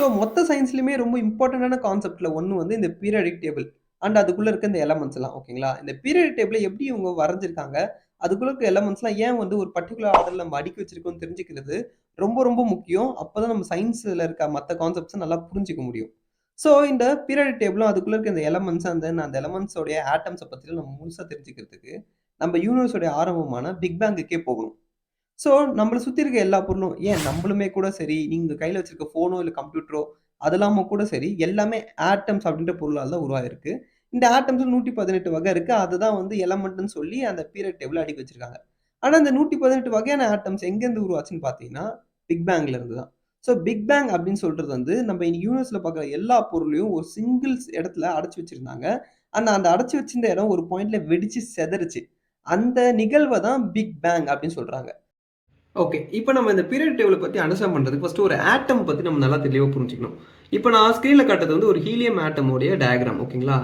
So மொத்த சயின்ஸ்லையுமே ரொம்ப இம்பார்ட்டண்டான கான்செப்டில் ஒன்று வந்து இந்த பீரியடிக் டேபிள் அண்ட் அதுக்குள்ளே இருக்க இந்த எலமெண்ட்ஸ் எல்லாம் ஓகேங்களா இந்த பீரியாடிக் டேபிளை எப்படி இவங்க வரைஞ்சிருக்காங்க? அதுக்குள்ள இருக்க எலமெண்ட்ஸ்லாம் ஏன் வந்து ஒரு பர்டிகுலர் ஆர்டரில் நம்ம அடுக்கி வச்சிருக்கோம்னு தெரிஞ்சுக்கிறது ரொம்ப ரொம்ப முக்கியம். அப்போ தான் நம்ம சயின்ஸில் இருக்க மற்ற கான்செப்ட்ஸை நல்லா புரிஞ்சிக்க முடியும். ஸோ இந்த பீரியாடிக் டேபிளும் அதுக்குள்ளே இருக்க இந்த எலமெண்ட்ஸ் அந்த அந்த எலமெண்ட்ஸோடைய ஆட்டம்ஸை பற்றிலாம் நம்ம முழுசாக தெரிஞ்சுக்கிறதுக்கு நம்ம யூனிவர்ஸோடைய ஆரம்பமான பிக் பேங்குக்கே போகணும். ஸோ நம்மளை சுற்றி இருக்க எல்லா பொருளும் ஏன் நம்மளுமே கூட சரி நீங்கள் கையில் வச்சிருக்க ஃபோனோ இல்லை கம்ப்யூட்டரோ அதெல்லாம கூட சரி எல்லாமே ஆட்டம்ஸ் அப்படின்ற பொருளால் தான் உருவாயிருக்கு. இந்த ஆட்டம்ஸ் நூற்றி பதினெட்டு வகை இருக்குது அதுதான் வந்து எலமெண்ட்னு சொல்லி அந்த பீரியட் டேபிள் அடிக்க வச்சிருக்காங்க. ஆனால் அந்த நூற்றி பதினெட்டு வகையான ஆட்டம்ஸ் எங்கேருந்து உருவாச்சுன்னு பார்த்தீங்கன்னா பிக் பேங்க்ல இருந்து தான். ஸோ பிக் பேங் அப்படின்னு சொல்றது வந்து நம்ம யூனிவர்ஸில் பார்க்குற எல்லா பொருளையும் ஒரு சிங்கிள் இடத்துல அடைச்சி வச்சிருந்தாங்க. ஆனால் அந்த அடைச்சி வச்சிருந்த இடம் ஒரு பாயிண்ட்ல வெடிச்சு செதறிச்சு. அந்த நிகழ்வை தான் பிக் பேங் அப்படின்னு சொல்றாங்க. ஓகே இப்போ நம்ம இந்த பீரியட் டேபிளை பற்றி அண்டர்ஸ்டாண்ட் பண்ணுறதுக்கு ஃபஸ்ட்டு ஒரு ஆட்டம் பற்றி நம்ம நல்லா தெளிவாக புரிஞ்சுக்கணும். இப்போ நான் ஸ்க்ரீனில் காட்டுறது வந்து ஒரு ஹீலியம் ஆட்டமோடைய டயக்ராம் ஓகேங்களா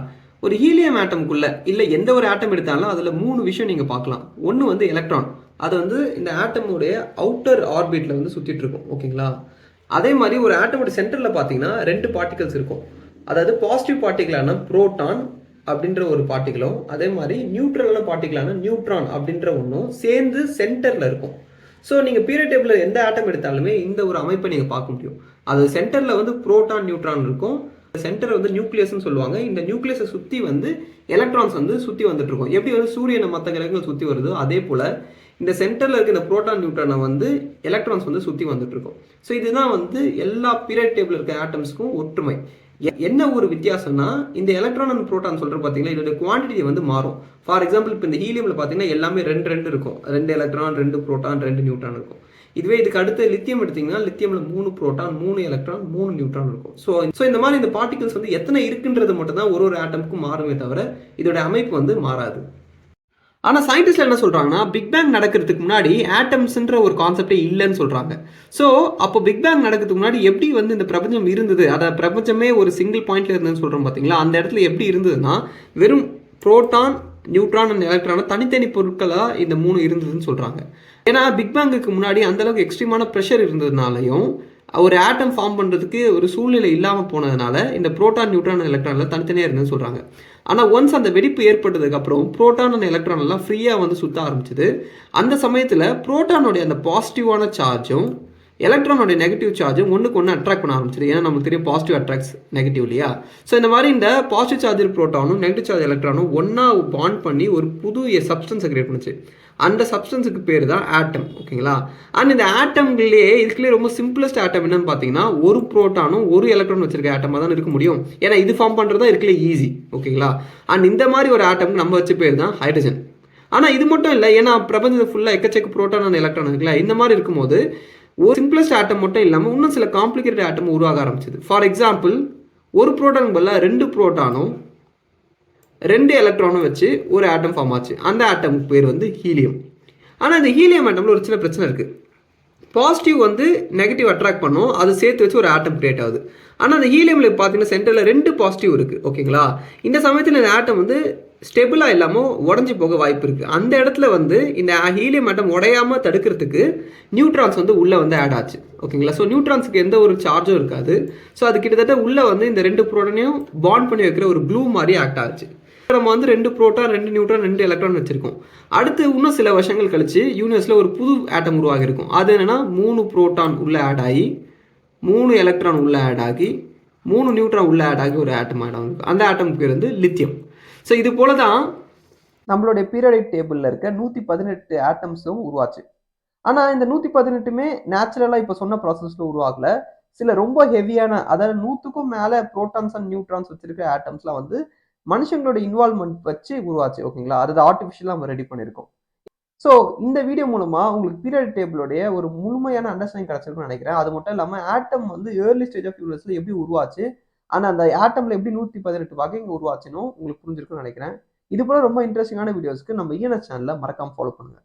ஒரு ஹீலியம் ஆட்டம்குள்ள இல்லை எந்த ஒரு ஆட்டம் எடுத்தாலும் அதில் மூணு விஷயம் நீங்கள் பார்க்கலாம். ஒன்று வந்து எலக்ட்ரான் அது வந்து இந்த ஆட்டமுடைய அவுட்டர் ஆர்பிட்டில் வந்து சுற்றிட்டு இருக்கும் ஓகேங்களா அதே மாதிரி ஒரு ஆட்டமோட சென்டரில் பார்த்தீங்கன்னா ரெண்டு பார்ட்டிகல்ஸ் இருக்கும். அதாவது பாசிட்டிவ் பார்ட்டிகளான புரோட்டான் அப்படின்ற ஒரு பார்ட்டிகளும் அதே மாதிரி நியூட்ரலான பார்ட்டிகளான நியூட்ரான் அப்படின்ற ஒன்றும் சேர்ந்து சென்டரில் இருக்கும். ஸோ நீங்கள் பீரியட் டேபிளில் எந்த ஆட்டம் எடுத்தாலுமே இந்த ஒரு அமைப்பை நீங்கள் பார்க்க முடியும். அது சென்டரில் வந்து புரோட்டான் நியூட்ரான் இருக்கும். சென்டர் வந்து நியூக்ளியஸ்னு சொல்லுவாங்க. இந்த நியூக்ளியஸை சுற்றி வந்து எலக்ட்ரான்ஸ் வந்து சுற்றி வந்துட்டு இருக்கும். எப்படி வந்து சூரியனை மற்ற கிரகங்கள் சுற்றி வருதோ அதே போல் இந்த சென்டரில் இருக்க இந்த புரோட்டான் நியூட்ரானை வந்து எலக்ட்ரான்ஸ் வந்து சுற்றி வந்துட்டு இருக்கும். ஸோ இதுதான் வந்து எல்லா பீரியட் டேபிள் இருக்க ஆட்டம்ஸ்க்கும் ஒற்றுமை. என்ன ஒரு வித்தியாசம்னா இந்த எலக்ட்ரான் அண்ட் புரோட்டான் சொல்ற பார்த்தீங்களா இதோட குவான்டிட்டி வந்து மாறும். ஃபார் எக்ஸாம்பிள் இப்போ இந்த ஹீலியமில் பார்த்தீங்கன்னா எல்லாமே ரெண்டு ரெண்டு இருக்கும். ரெண்டு எலக்ட்ரான் ரெண்டு புரோட்டான் ரெண்டு நியூட்ரான் இருக்கும். இதுவே இதுக்கு அடுத்து லித்தியம் எடுத்தீங்கன்னா லித்தியம்ல மூணு புரோட்டான் மூணு எலக்ட்ரான் மூணு நியூட்ரான் இருக்கும். ஸோ ஸோ இந்த மாதிரி இந்த பார்ட்டிகல்ஸ் வந்து எத்தனை இருக்குன்றது மட்டும் தான் ஒரு ஒரு ஆட்டமுக்கும் மாறுமே தவிர இதோட அமைப்பு வந்து மாறாது. ஆனால் சயின்டிஸ்ட் என்ன சொல்கிறாங்கன்னா பிக் பேங் நடக்கிறதுக்கு முன்னாடி ஆட்டம்ஸ்ன்ற ஒரு கான்செப்டே இல்லைன்னு சொல்கிறாங்க ஸோ அப்போ பிக் பேங் நடக்கிறதுக்கு முன்னாடி எப்படி வந்து இந்த பிரபஞ்சம் இருந்தது? அதை பிரபஞ்சமே ஒரு சிங்கிள் பாயிண்ட்ல இருந்ததுன்னு சொல்கிறோம் பார்த்தீங்களா அந்த இடத்துல எப்படி இருந்ததுன்னா வெறும் புரோட்டான் நியூட்ரான் அண்ட் எலக்ட்ரான் தனித்தனி பொருட்களாக இந்த மூணு இருந்ததுன்னு சொல்கிறாங்க ஏன்னா பிக் பேங்குக்கு முன்னாடி அந்தளவுக்கு எக்ஸ்ட்ரீமான ப்ரெஷர் இருந்ததுனாலையும் ஒரு ஆட்டம் ஃபார்ம் பண்ணுறதுக்கு ஒரு சூழ்நிலை இல்லாமல் போனதுனால இந்த புரோட்டான் நியூட்ரான் எலக்ட்ரானில் தனித்தனியாக இருந்ததுன்னு சொல்கிறாங்க ஆனால் ஒன்ஸ் அந்த வெடிப்பு ஏற்பட்டதுக்கப்புறம் புரோட்டான் அந்த எலக்ட்ரான் எல்லாம் ஃப்ரீயாக வந்து சுத்த ஆரம்பிச்சது. அந்த சமயத்தில் புரோட்டானுடைய அந்த பாசிட்டிவான சார்ஜும் எலக்ட்ரானோட நெகட்டிவ் சார்ஜும் ஒன்றுக்கு ஒன்று அட்ராக்ட் பண்ண ஆரம்பிச்சது. ஏன்னா நமக்கு தெரியும் பாசிட்டிவ் அட்ராக்ட்ஸ் நெகட்டிவ் இல்லையா? ஸோ இந்த மாதிரி இந்த பாசிட்டிவ் சார்ஜ் புரோட்டானும் நெகட்டிவ் சார்ஜ் எலக்ட்ரானும் ஒன்றா பாண்ட் பண்ணி ஒரு புது சப்ஸ்டன்ஸை கிரியேட் பண்ணுச்சு. அந்த சப்ஸ்டன்ஸுக்கு பேர் தான் ஆட்டம் ஓகேங்களா அண்ட் இந்த ஆட்டம்லேயே இதுக்குள்ளே ரொம்ப சிம்பிளஸ்ட் ஆட்டம் என்னன்னு பார்த்தீங்கன்னா ஒரு ப்ரோட்டானும் ஒரு எலக்ட்ரான் வச்சிருக்க ஆட்டமாக தான் இருக்க முடியும். ஏன்னா இது ஃபார்ம் பண்ணுறது தான் இருக்கல ஈஸி ஓகேங்களா அண்ட் இந்த மாதிரி ஒரு ஆட்டம்க்கு நம்ம வச்ச பேர் தான் ஹைட்ரஜன் ஆனால் இது மட்டும் இல்லை ஏன்னா பிரபஞ்சத்தில் ஃபுல்லாக எக்கச்சக்க ப்ரோட்டான் அண்ட் எலக்ட்ரான் இருக்குல்ல இந்த மாதிரி இருக்கும்போது ஒரு சிம்பிளஸ்ட் ஆட்டம் மட்டும் இல்லாமல் இன்னும் சில காம்ப்ளிகேட்டட் ஆட்டம் உருவாக ஆரம்பிச்சது. ஃபார் எக்ஸாம்பிள் ஒரு ப்ரோட்டான் பதிலாக ரெண்டு ப்ரோட்டானும் ரெண்டு எலக்ட்ரானும் வச்சு ஒரு ஆட்டம் ஃபார்ம் ஆச்சு. அந்த ஆட்டமுக்கு பேர் வந்து ஹீலியம் ஆனால் இந்த ஹீலியம் ஆட்டமில் ஒரு சின்ன பிரச்சனை இருக்குது பாசிட்டிவ் வந்து நெகட்டிவ் அட்ராக்ட் பண்ணும். அது சேர்த்து வச்சு ஒரு ஆட்டம் கிரியேட் ஆகுது. ஆனால் அந்த ஹீலியமில் பார்த்தீங்கன்னா சென்டரில் ரெண்டு பாசிட்டிவ் இருக்குது ஓகேங்களா? இந்த சமயத்தில் இந்த ஆட்டம் வந்து ஸ்டெபிளாக இல்லாமல் உடஞ்சி போக வாய்ப்பு இருக்குது அந்த இடத்துல வந்து இந்த ஹீலியம் ஆட்டம் உடையாமல் தடுக்கிறதுக்கு நியூட்ரான்ஸ் வந்து உள்ளே வந்து ஆட் ஆச்சு. ஓகேங்களா? ஸோ நியூட்ரான்ஸுக்கு எந்த ஒரு சார்ஜும் இருக்காது. ஸோ அது கிட்டத்தட்ட உள்ளே வந்து இந்த ரெண்டு ப்ரோட்டனையும் பாண்ட் பண்ணி வைக்கிற ஒரு க்ளூ மாதிரி ஆக்ட் ஆச்சு. நம்ம வந்து ரெண்டு புரோட்டான் ரெண்டு நியூட்ரான் ரெண்டு எலக்ட்ரான் வச்சிருக்கோம். அடுத்து இன்னும் சில வருஷங்கள் கழிச்சு யூனிவர்ஸில் ஒரு புது ஆட்டம் உருவாகிருக்கும் அது என்னென்னா மூணு புரோட்டான் உள்ளே ஆட் ஆகி மூணு எலக்ட்ரான் உள்ளே ஆட் ஆகி மூணு நியூட்ரான் உள்ளே ஆட் ஆகி ஒரு ஆட்டம் ஆட் ஆகும் அந்த ஆட்டம் பேர் வந்து லித்தியம் ஸோ இது போல தான் நம்மளுடைய பீரியடிக் டேபிளில் இருக்க நூற்றி பதினெட்டு ஆட்டம்ஸும் உருவாச்சு. ஆனால் இந்த நூற்றி பதினெட்டுமே நேச்சுரலாக இப்போ சொன்ன ப்ராசஸில் உருவாகல. சில ரொம்ப ஹெவியான அதாவது நூற்றுக்கும் மேலே ப்ரோட்டான்ஸ் அண்ட் நியூட்ரான்ஸ் வச்சிருக்க ஆட்டம்ஸ்லாம் வந்து மனுஷங்களோட இன்வால்மெண்ட் வச்சு உருவாச்சு ஓகேங்களா? அது ஆர்டிஃபிஷியலாக நம்ம ரெடி பண்ணியிருக்கோம் ஸோ இந்த வீடியோ மூலமாக உங்களுக்கு பீரியட் டேபிளோடைய ஒரு முழுமையான அண்டர்ஸ்டாண்டிங் கிடச்சிருக்குன்னு நினைக்கிறேன். அது மட்டும் இல்லாமல் ஆட்டம் வந்து ஏர்லி ஸ்டேஜ் ஆஃப் யூனிவர்ஸில் எப்படி உருவாச்சு ஆனால் அந்த ஆட்டம்ல எப்படி நூற்றி பதினெட்டு வகைங்க உருவாச்சுன்னு உங்களுக்கு புரிஞ்சிருக்குன்னு நினைக்கிறேன். இது போல ரொம்ப இன்ட்ரெஸ்டிங்கான வீடியோஸ்க்கு நம்ம இஎன்எஸ் சேனலில் மறக்காமல் ஃபாலோ பண்ணுங்கள்